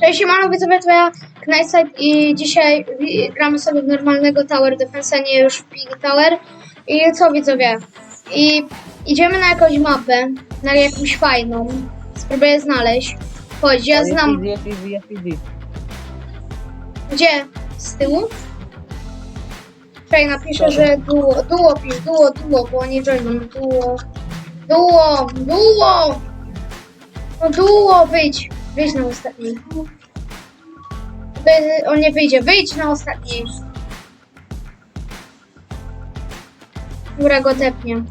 Cześć, siemano, widzowie, to ja Knightside i dzisiaj gramy sobie w normalnego Tower Defense, nie już w Piggy Tower. I co widzowie? I idziemy na jakąś mapę, na jakąś fajną. Spróbuję znaleźć. Chodź, ja znam. Jest jest jest. Gdzie? Z tyłu? Czekaj, napiszę, że duo, duo pisz, duo, duo, bo nie joiną, duo. Duo, duo! No duo, wyjdź, wyjdź na ostatni. On nie wyjdzie, wyjdź na ostatni. Góra go tepnie.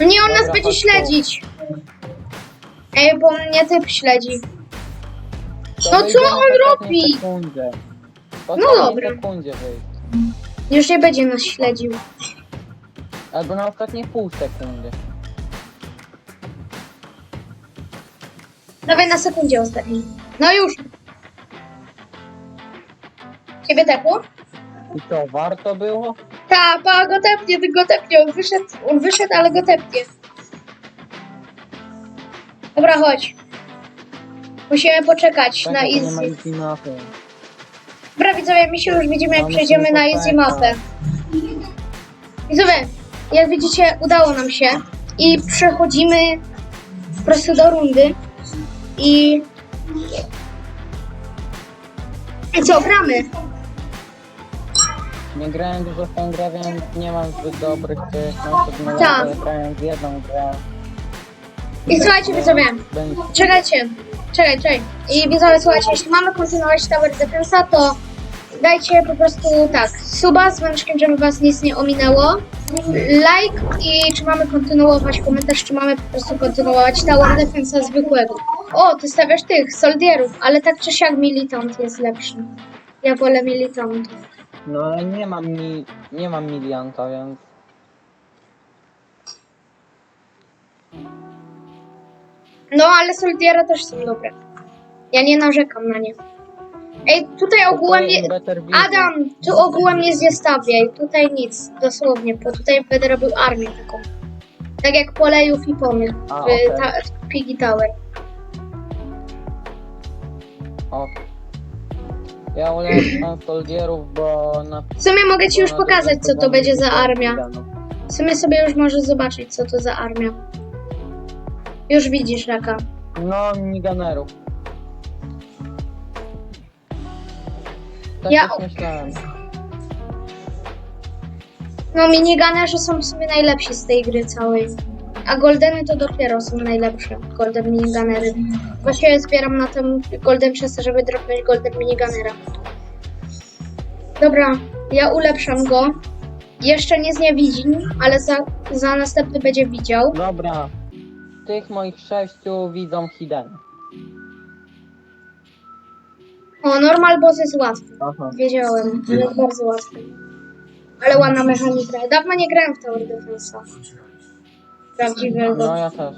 No Nie, on nas Dobra, będzie śledzić. Ej, bo mnie typ śledzi. No wyjdzie co on robi? No dobra. sekundzie wyjść. Już nie będzie nas śledził. Albo na ostatnie pół sekundy. Dawaj na sekundzie ostatniej. No już. Ciebie tepło? I to warto było? Ta, pa, go tepnie, go tepnie. On wyszedł, on wyszedł, ale go tepnie. Dobra, chodź. Musimy poczekać Tak, na to nie ma mapy. Dobra, widzowie, my się już widzimy, jak przejdziemy na easy mapę. Widzowie, jak widzicie, udało nam się i przechodzimy po prostu do rundy i... I co, gramy? Nie grałem dużo w tę grę, więc nie mam zbyt dobrych tych, no Tak. grałem w jedną grę. I słuchajcie, widzowie, czekajcie, czekaj, czekaj. I widzowie, słuchajcie, jeśli mamy kontynuować Tower Defensa, to dajcie po prostu tak, suba z dzwoneczkiem, żeby was nic nie ominęło, like i czy mamy kontynuować, komentarz, czy mamy po prostu kontynuować Tower Defensa zwykłego. O, ty stawiasz tych, soldierów, ale tak czy siak militant jest lepszy. Ja wolę militantów. No ale nie mam mi, nie mam milianta, więc... No, ale soldiera też są dobre. Ja nie narzekam na nie. Ej, tutaj ogółem. Better Vision. Adam, tu ogółem nie zestawiaj, tutaj nic, dosłownie, bo tutaj będę robił armię taką. Tak jak polejów i pomych w, A, okej. ta, w Piggy Tower. O. Ja ulepszam soldierów, bo na... W sumie mogę ci już bo na pokazać, co to będzie za armia. W sumie sobie już możesz zobaczyć, co to za armia. Już widzisz, jaka. No, miniganerów. Tak Ja- też myślałem. No, miniganerzy są w sumie najlepsi z tej gry całej. A goldeny to dopiero są najlepsze. Golden miniganery. Właściwie zbieram na tym golden chesta, żeby dropnąć golden miniganera. Dobra, ja ulepszam go. Jeszcze nie zniewidzi, ale za, za następny będzie widział. Dobra. Tych moich sześciu widzą hidden. O, normal boss jest łatwy. Aha. Wiedziałem, że jest bardzo łatwy. Ale ładna mechanika. Dawno nie grałem w Tower Defensa. Prawdziwego. No ja też.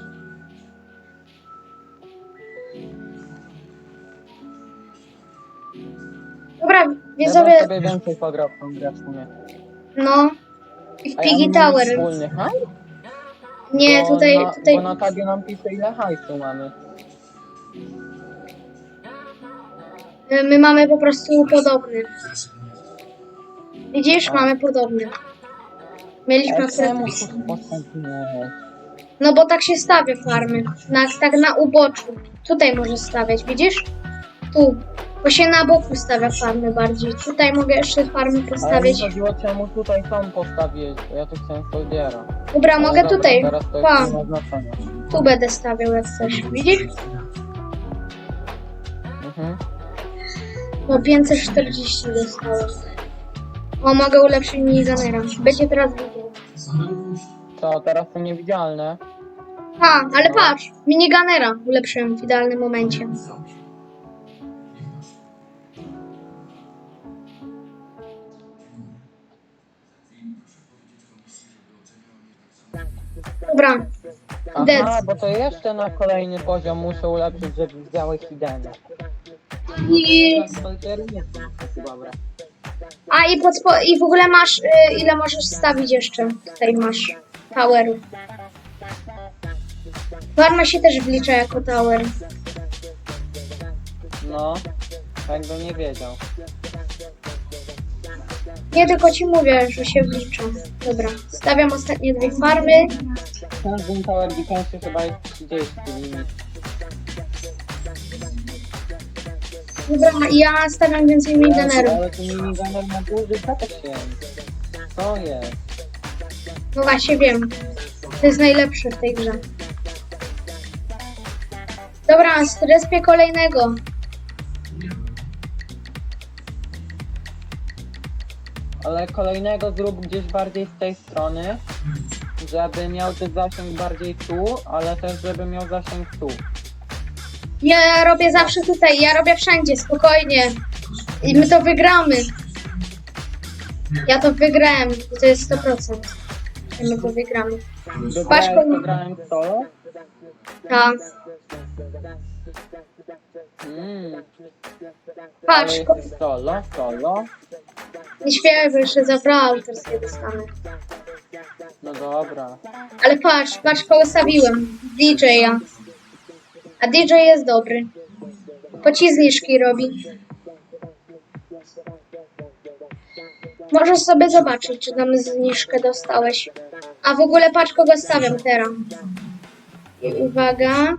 Dobra, Ja widzowie, sobie więcej pograł w tą grę w sumie. no. I w A Piggy ja mam Tower. Wspólny hajs? Nie, Bo tutaj, na, tutaj. Bo na tabie nam pisze ile hajsu mamy. y, My mamy po prostu podobny. Widzisz, mamy podobny. Mieliśmy A akurat. czemu? No bo tak się stawia farmy. Na, tak na uboczu. Tutaj możesz stawiać, widzisz? Tu. Bo się na boku stawia farmy bardziej. Tutaj mogę jeszcze farmy Ale mi postawić. chodziło czemu tutaj są postawić, bo ja tu chcę soldiera. Dobra, Ale mogę dobra, tutaj. Teraz to Pa, jest nie ma znaczenia. tu będę stawiał jak chcesz. Widzisz? Mhm. No 540 dostałem. O, mogę ulepszyć minigunera. Będzie teraz widział. To teraz są niewidzialne. A, ale patrz, minigunera ulepszyłem w idealnym momencie. Dobra, Aha, Dead. bo to jeszcze na kolejny poziom muszę ulepszyć, żeby widziały hideny. i dobra. A i, pod, spo- i w ogóle masz, y, ile możesz stawić jeszcze? Tutaj masz towerów. Farma się też wlicza jako tower. No, jakbym nie wiedział. Nie tylko ci mówię, że się wliczą. Dobra, stawiam ostatnie dwie farmy. Każdym Tower Defense chyba jest 30 limit. Dobra, ja stawiam więcej miniganerów. Ale tu minigunner ma duży. Co jest? No właśnie wiem. To jest najlepsze w tej grze. Dobra, respię kolejnego. Ale kolejnego zrób gdzieś bardziej z tej strony, żeby miał ten zasięg bardziej tu, ale też żeby miał zasięg tu. Ja robię zawsze tutaj, ja robię wszędzie, spokojnie. I my to wygramy. Ja to wygrałem, i to jest 100%. że My to wygramy. Patrz, ja kon- to grałem w solo. Tak. Mm, Patrz, ko- solo, solo. nie śpiewaj, bo jeszcze za prawa autorskie dostanę. No dobra. Ale patrz, patrz kogo stawiłem. DJ-a. A DJ jest dobry. Po ci zniżki robi. Możesz sobie zobaczyć, czy tam zniżkę dostałeś. A w ogóle patrz kogo stawiam teraz. I uwaga.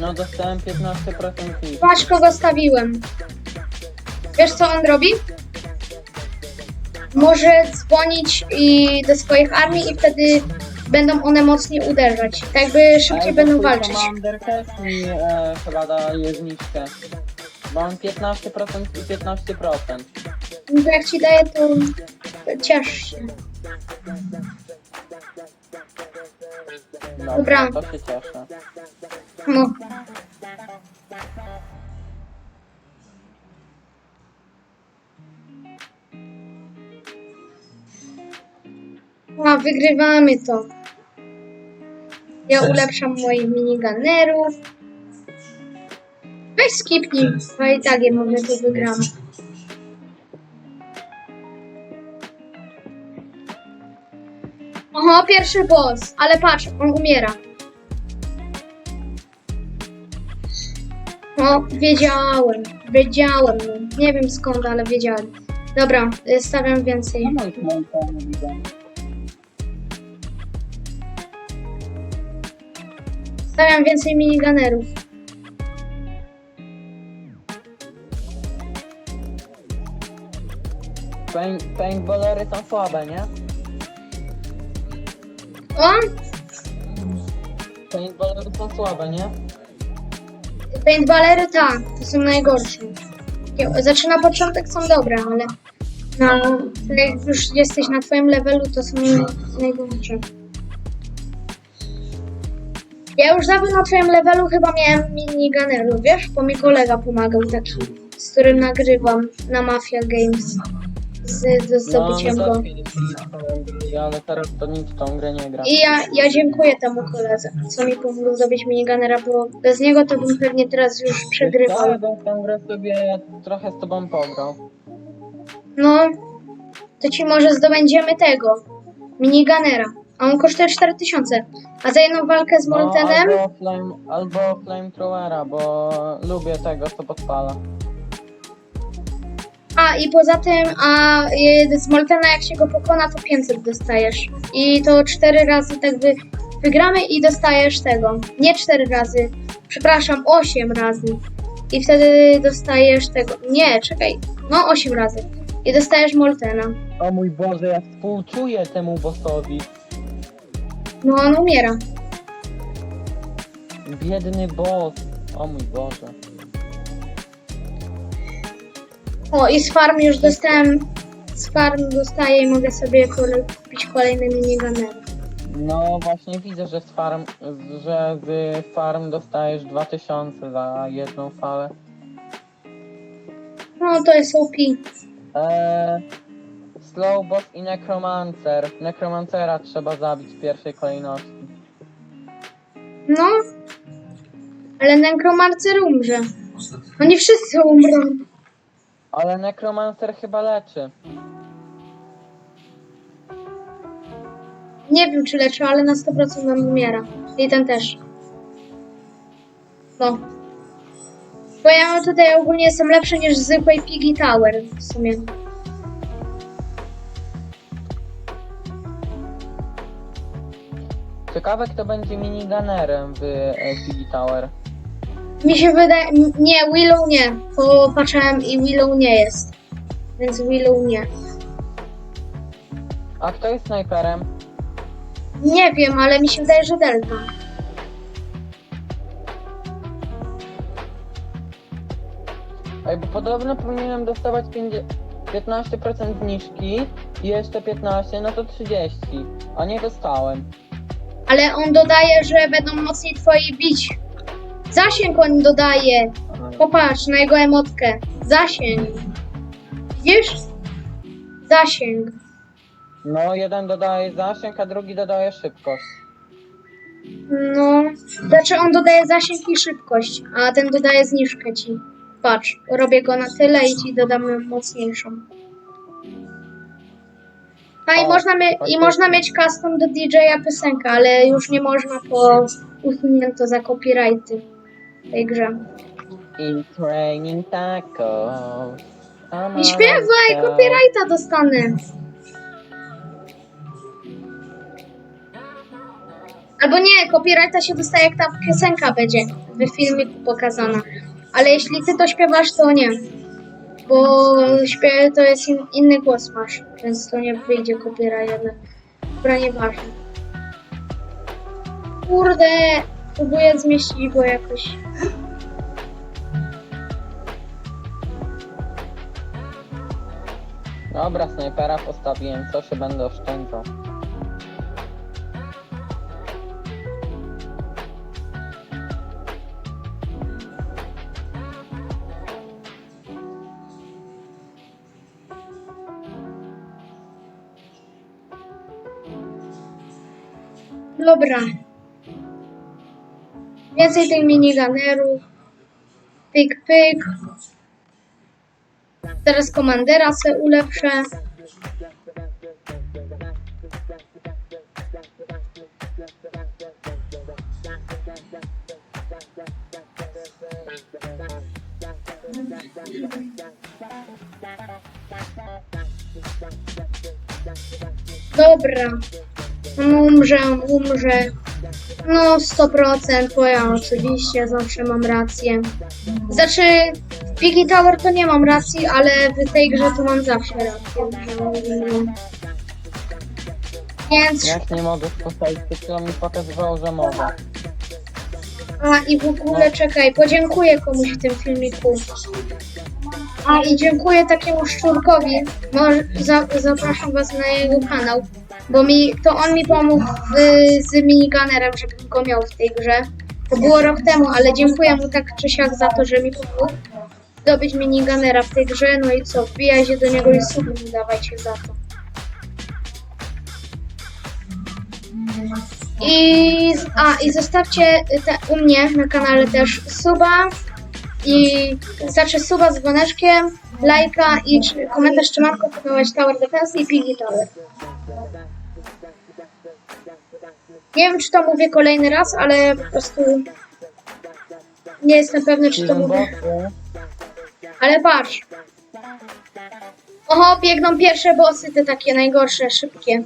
No dostałem 15% nic. Patrz kogo stawiłem. Wiesz co on robi? Może dzwonić i do swoich armii i wtedy będą one mocniej uderzać. Tak jakby szybciej będą walczyć. Commander też mi e, chyba daje zniżkę. Mam 15% i 15%. No to jak ci daję, to, to ciesz się. Dobra, Dobra. to się cieszę. No. A, wygrywamy to. Ja ulepszam moich miniganerów. Weź skipnij, a i tak je mamy to wygramy. Oho, pierwszy boss, ale patrz, on umiera. No, wiedziałem, wiedziałem, no. nie wiem skąd, ale wiedziałem. Dobra, y, stawiam więcej. No i mam to nie widzę. Stawiam więcej miniganerów. Paint, paintballery są słabe, nie? O, Paintballery są słabe, nie? paintballery tak, to są najgorsze. Takie- Znaczy na początek są dobre, ale na, jak już jesteś na twoim levelu, to są najgorsze. Ja już dawno na twoim levelu chyba miałem miniganerów, wiesz? Bo mi kolega pomagał taki, z którym nagrywam na Mafia Games. Z, zdobyciem no, go. no kiedyś miałem, ale teraz to nic w tą grę nie gra. I ja, ja dziękuję temu koledze, co mi pomógł zdobyć miniganera, bo bez niego to bym pewnie teraz już przegrywał. Ale w tą grę sobie trochę z tobą pograł. No, to ci może zdobędziemy tego, miniganera. A on kosztuje 4000. A za jedną walkę z No, Moltenem, albo, flame, albo flamethrowera, bo lubię tego, co podpala. A i poza tym, a y, z Moltena jak się go pokona, to 500 dostajesz. I to 4 razy tak wy, wygramy i dostajesz tego. Nie 4 razy, przepraszam, 8 razy. I wtedy dostajesz tego. Nie, czekaj. No, 8 razy. I dostajesz Moltena. O mój Boże, ja współczuję temu bossowi. No, on umiera. Biedny boss. O mój Boże. O, i z farm już dostałem. Z farm dostaję i mogę sobie kupić kolejny miniganer. No właśnie widzę, że z farm, że z farm dostajesz 2000 za jedną falę. No, to jest OP. Eee, slow boss i necromancer. Necromancera trzeba zabić w pierwszej kolejności. No. Ale nekromancer umrze. Oni wszyscy umrą. Ale Necromancer chyba leczy. Nie wiem czy leczy, ale na 100% nam umiera. I ten też. No. Bo ja mam tutaj ogólnie jestem lepszy niż zwykłej Piggy Tower w sumie. Ciekawe kto będzie minigunnerem w e, Piggy Tower. Mi się wydaje... Nie, Willow nie. Popatrzyłem i Willow nie jest. Więc Willow nie. A kto jest snajperem? Nie wiem, ale mi się wydaje, że Delta. Ej, bo podobno powinienem dostawać 50 15% zniżki i jeszcze 15, no to 30. A nie dostałem. Ale on dodaje, że będą mocniej twoi bić. Zasięg on dodaje. Popatrz na jego emotkę. Zasięg. Widzisz? Zasięg. No, jeden dodaje zasięg, a drugi dodaje szybkość. No. Znaczy on dodaje zasięg i szybkość, a ten dodaje zniżkę ci. Patrz, robię go na tyle i ci dodam mocniejszą. A i O, można, mie- i można mieć custom do DJ-a piosenkę, ale już nie można, bo usunięto za copyrighty tej grze. In training tacos. Nie śpiewaj, copyrighta dostanę. Albo nie, copyrighta się dostaje jak ta piosenka będzie w filmiku pokazana. Ale jeśli ty to śpiewasz, to nie. Bo śpiew to jest in, inny głos masz, więc to nie wyjdzie copyright. ale- Dobra, nieważne. Kurde, próbuję zmieścić go jakoś. Dobra, snajpera postawiłem, co się będę oszczędzał. Dobra. Więcej tych miniganerów. Pyk, pyk. Teraz komandera se ulepszę. Dobra. On umrze. No, 100%, bo ja oczywiście zawsze mam rację. Znaczy, w Piggy Tower to nie mam racji, ale w tej grze to mam zawsze rację. Więc, Jak nie mogę przed chwilą mi pokazywało, że mogę. a i w ogóle czekaj, podziękuję komuś w tym filmiku. A i dziękuję takiemu szczurkowi. Może, za, zapraszam was na jego kanał, bo mi, to on mi pomógł y, z minigunnerem, żebym go miał w tej grze. To było rok temu, ale dziękuję mu tak czy siak za to, że mi pomógł zdobyć minigunnera w tej grze. No i co, wbijajcie do niego i suby mu dawajcie za to. I, a, i zostawcie te, u mnie na kanale też suba i znaczy suba z dzwoneczkiem, lajka i czy, komentarz czy mam kontynuować Tower Defense i Piggy Tower. Nie wiem czy to mówię kolejny raz, ale po prostu nie jestem pewny czy to mówię. Ale patrz. Oho, biegną pierwsze bossy, te takie najgorsze, szybkie.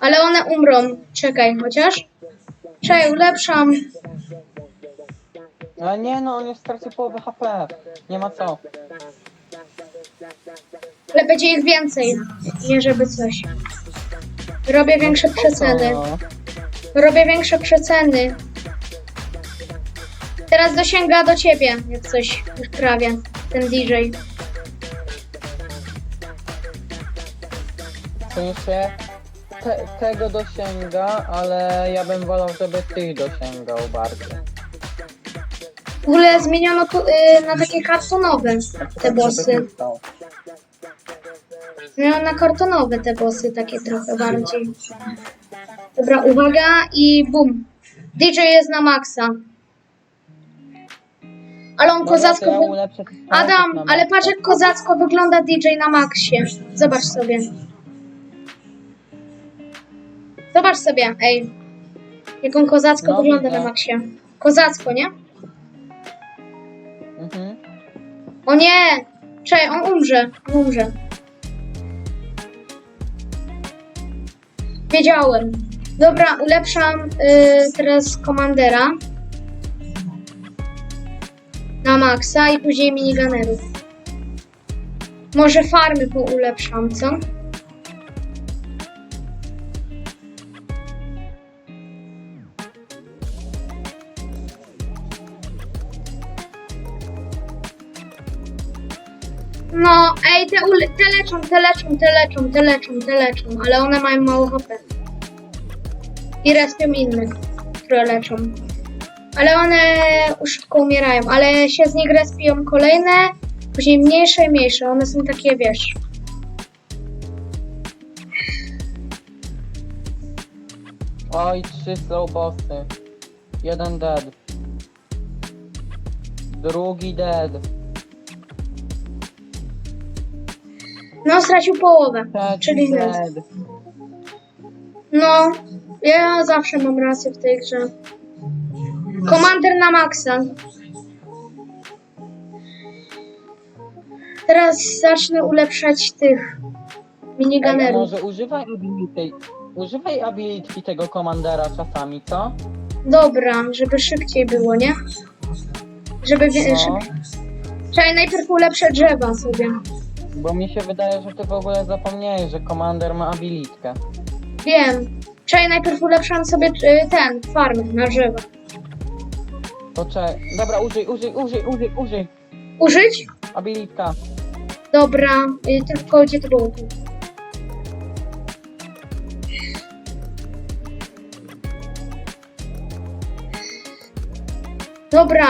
Ale one umrą. Czekaj, chociaż. Czekaj, ulepszam. Ale nie no, on już stracił połowę HP. Nie ma co. Ale będzie ich więcej. Nie żeby coś. Robię większe przeceny. O, Robię większe przeceny. Teraz dosięga do ciebie, jak coś już prawie. Ten DJ. W sensie te, tego dosięga, ale ja bym wolał, żeby tych dosięgał bardziej. W ogóle zmieniono tu, y, na takie kartonowe te bossy. Żeby został. Zmieniono na kartonowe te bossy, takie trochę bardziej. Dobra, uwaga i bum. DJ jest na maksa. Ale on kozacko... wy- Adam, ale patrz jak kozacko wygląda DJ na maksie. Zobacz sobie. Zobacz sobie, ej. Jak on kozacko No, wygląda na maksie. Kozacko, nie? Mhm. O nie! Czekaj, on umrze. On umrze. Wiedziałem. Dobra, ulepszam y, teraz komandera. Na maksa i później miniganerów. Może farmy poulepszam, co? No, ej, te, te leczą, te leczą, te leczą, te leczą, te leczą, ale one mają mało HP. I respią innych, które leczą. Ale one szybko umierają, ale się z nich respią kolejne, później mniejsze i mniejsze. One są takie, wiesz. Oj, trzy slow bossy. Jeden dead. Drugi dead. No, stracił połowę, Trzeci czyli dead. dead. No, ja zawsze mam rację w tej grze. Komander na maksa. Teraz zacznę ulepszać tych Ej, a miniganerów. może używaj ability. Używaj ability tego komandera czasami, co? Dobra, żeby szybciej było, nie? Żeby wie- No. Czekaj, najpierw ulepszę drzewa sobie. bo mi się wydaje, że ty w ogóle zapomniałeś, że komander ma abilitkę. Wiem. Czekaj, najpierw ulepszam sobie y, ten, farmę na. To cze... Dobra, użyj, użyj, użyj, użyj, użyj. Użyć? Abilitka. Dobra, y, tylko gdzie to było? Tu. Dobra,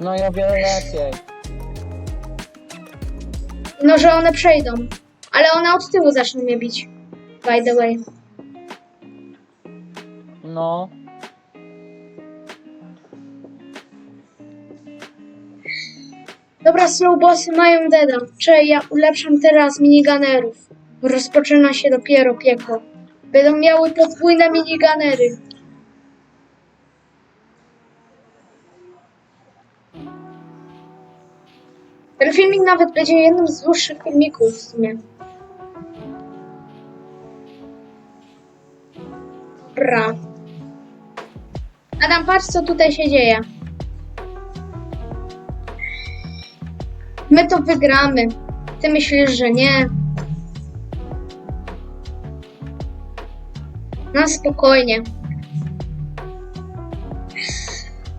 No i o wiele lepiej. no że one przejdą. Ale one od tyłu zaczną mnie bić. By the way. No. Dobra, snowbossy mają deda. Czekaj, ja ulepszam teraz miniganerów. Rozpoczyna się dopiero piekło. Będą miały podwójne miniganery. Ten filmik nawet będzie jednym z dłuższych filmików w sumie. Dobra. Adam, patrz co tutaj się dzieje. My to wygramy. Ty myślisz, że nie? No spokojnie.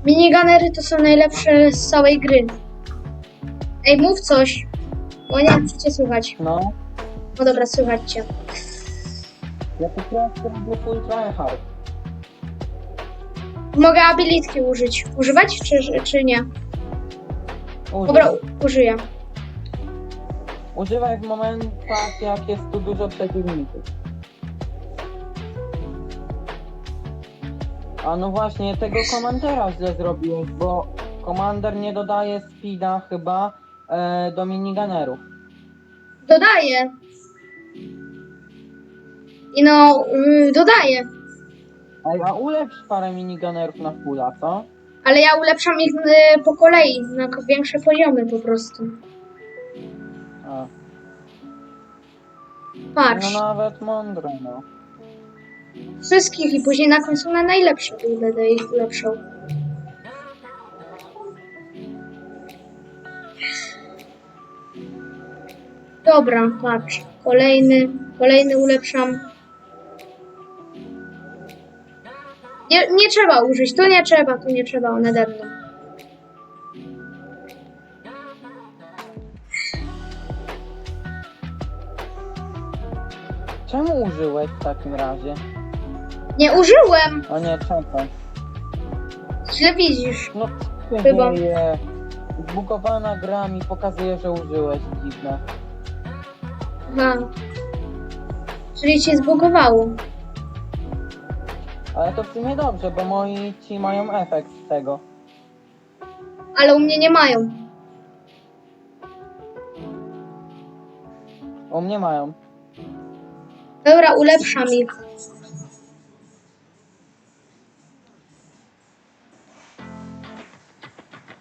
Miniganery to są najlepsze z całej gry. Ej, mów coś. Bo nie czy cię słychać. No. No dobra, słychać cię. Ja po prostu full tryhard. Mogę abilitki użyć. Używać, czy, czy nie? Użyj. Dobra, użyję. Używaj w momentach, jak jest tu dużo przeciwników. A no właśnie, tego komandera źle zrobiłeś, bo komander nie dodaje speeda chyba e, do miniganerów. Dodaję. I no, yy, dodaję. Ej, a ulepsz parę miniganerów na fulla, co? Ale ja ulepszam ich y, po kolei, na k- większe poziomy po prostu. A, Patrz, no nawet mądre, no. wszystkich i później na końcu na najlepsze tu będę ich ulepszał. Dobra, patrz. Kolejny, kolejny ulepszam. Nie, nie trzeba użyć, tu nie trzeba, tu nie trzeba, one dędą. Czemu użyłeś w takim razie? Nie użyłem! O nie, czekaj. Źle widzisz. No, Chyba. Zbugowana gra mi pokazuje, że użyłeś, dziwne. Aha. Czyli cię zbugowało. Ale to w sumie dobrze, bo moi ci mają efekt z tego. ale u mnie nie mają. U mnie mają. Dobra, ulepszam ich.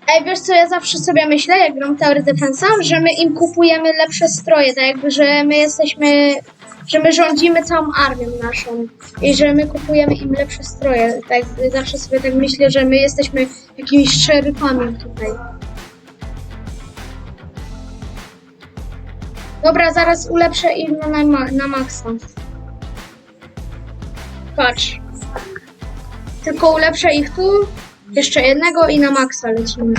Ej, wiesz co, ja zawsze sobie myślę, jak gram Tower Defensa, że my im kupujemy lepsze stroje, tak jakby, że my jesteśmy, że my rządzimy całą armią naszą i że my kupujemy im lepsze stroje. Tak, zawsze sobie tak myślę, że my jesteśmy jakimiś szeryfami tutaj. Dobra, zaraz ulepszę na, na, ma- na maksa. Patrz. Tylko ulepszę ich tu, jeszcze jednego i na maksa lecimy.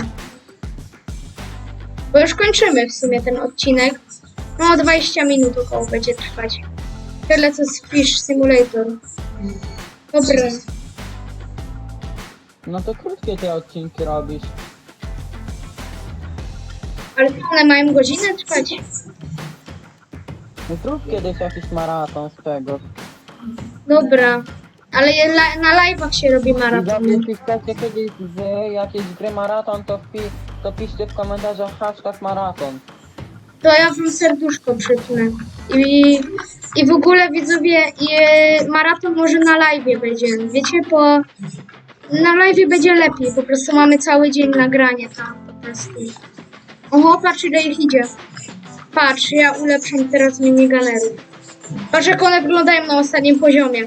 Bo już kończymy w sumie ten odcinek. No 20 minut około będzie trwać. Tyle co z Fish Simulator. Dobra. No to krótkie te odcinki robisz. Ale co, one mają godzinę trwać? No zrób kiedyś jakiś maraton z tego. Dobra. Ale je, la, na live'ach się robi maraton. jeśli chcecie kiedyś z jakiejś gry maraton, to, wpi, to piszcie w komentarzach hashtag maraton. To ja wam serduszko przypnę. I, I w ogóle widzowie, i, maraton może na live będzie. Wiecie, po na live będzie lepiej. Po prostu mamy cały dzień nagranie tam po prostu. Oho, patrz ile ich idzie. Patrz, ja ulepszam teraz miniganerów. Patrz jak one wyglądają na ostatnim poziomie.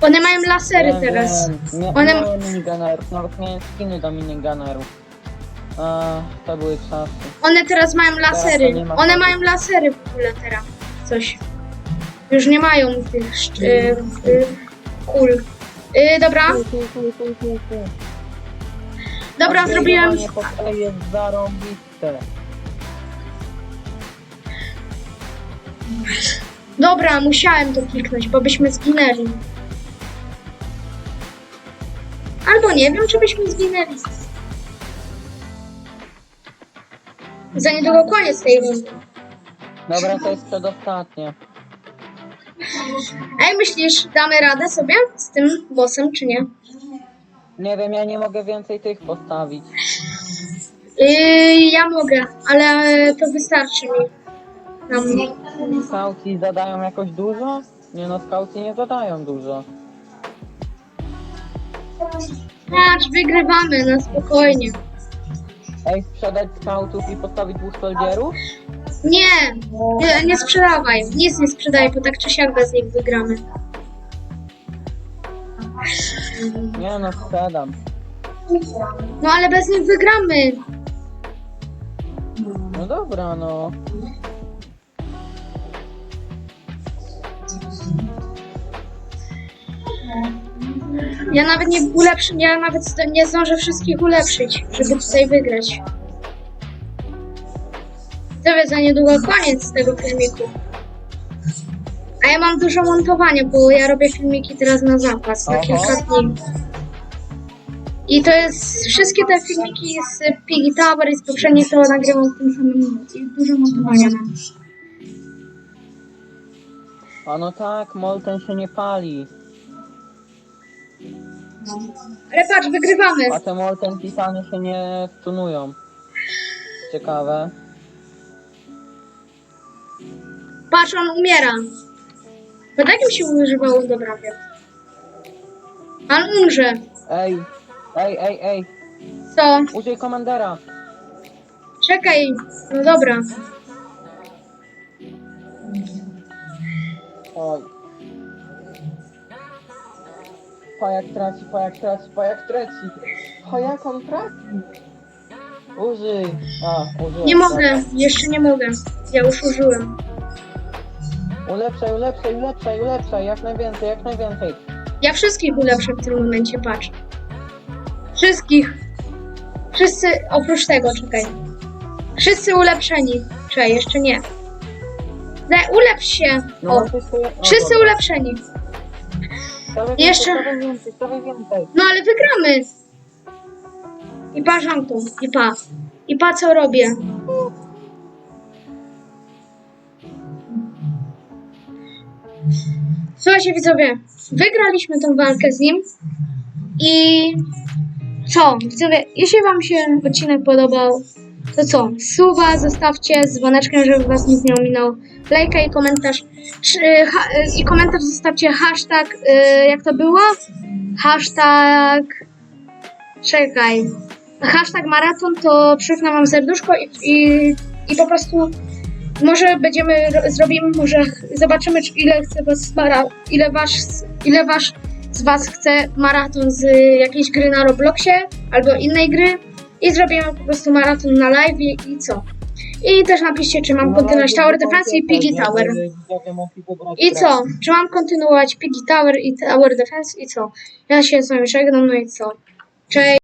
One mają lasery teraz. Nie, One- nie miałem miniganerów, nawet miałem skiny do miniganerów. A, to były czasy. One teraz mają lasery. nie ma One mają lasery w ogóle teraz. Coś. Już nie mają tych szc- y, y, kul. Y, dobra, dobra, zrobiłem. jest zarąbiste. Dobra, musiałem to kliknąć, bo byśmy zginęli. Albo nie wiem, czy byśmy zginęli. Za niedługo koniec tej rundy. Dobra, to jest przedostatnie. Ej, myślisz, damy radę sobie z tym bossem, czy nie? Nie wiem, ja nie mogę więcej tych postawić. Yy, ja mogę, ale to wystarczy mi. Nam. Skauci zadają jakoś dużo? Nie no, skauci nie zadają dużo. Patrz, wygrywamy na spokojnie. Ej, sprzedać skautów i postawić dwóch soldzierów? Nie, nie, nie sprzedawaj. Nic nie sprzedaj, bo tak czy siak bez nich wygramy. Nie no, sprzedam. No ale bez nich wygramy. No dobra, no. Ja nawet nie ulepszę, ja nawet nie zdążę wszystkich ulepszyć, żeby tutaj wygrać. To wie, za niedługo koniec tego filmiku. A ja mam dużo montowania, bo ja robię filmiki teraz na zapas, na Aha. kilka dni. I to jest, wszystkie te filmiki z Piggy Tower i z poprzednich to nagrywam w tym samym momencie. I dużo montowania mam. A no tak, Molten się nie pali. Ale patrz, wygrywamy. A te Molten Titany się nie stunują. Ciekawe. Patrz, on umiera. Bo takim się używało dobra wiem. On umrze. Ej, ej, ej, ej. Co? Użyj komandera. Czekaj. No dobra. Oj. Pajak traci, pajak traci, pajak traci. Pajak on traci. Użyj. A, użyłem. Nie mogę. Jeszcze nie mogę. Ja już użyłem. Ulepszaj, ulepszaj, ulepszaj, ulepszaj. Jak najwięcej, jak najwięcej. Ja wszystkich ulepszę w tym momencie, patrz. Wszystkich. Wszyscy, oprócz tego, czekaj. Wszyscy ulepszeni. Czekaj, jeszcze nie. Daj, ulepsz się. No, O, wszyscy ulepszeni. Stawiaj Jeszcze- Więcej, więcej, stawiaj więcej. No ale wygramy. I pa żantu, i pa. I pa co robię. Słuchajcie widzowie, wygraliśmy tą walkę z nim. I co? Widzowie, jeśli wam się odcinek podobał, to co? Suba zostawcie z dzwoneczkiem, żeby was nic nie ominął. Lajka i komentarz. Czy, ha, I komentarz zostawcie hashtag, y, jak to było? Hashtag... Czekaj. Hashtag maraton to przypnę wam serduszko i, i, i po prostu może będziemy, ro- zrobimy, może zobaczymy, czy ile chce was ile wasz, ile wasz z was chce maraton z jakiejś gry na Robloxie albo innej gry i zrobimy po prostu maraton na live i, co. I też napiszcie, czy mam kontynuować Tower Defense i Piggy Tower. I co? Czy mam kontynuować Piggy Tower i Tower Defense i co? Ja się z wami żegnam, no i co? Cześć!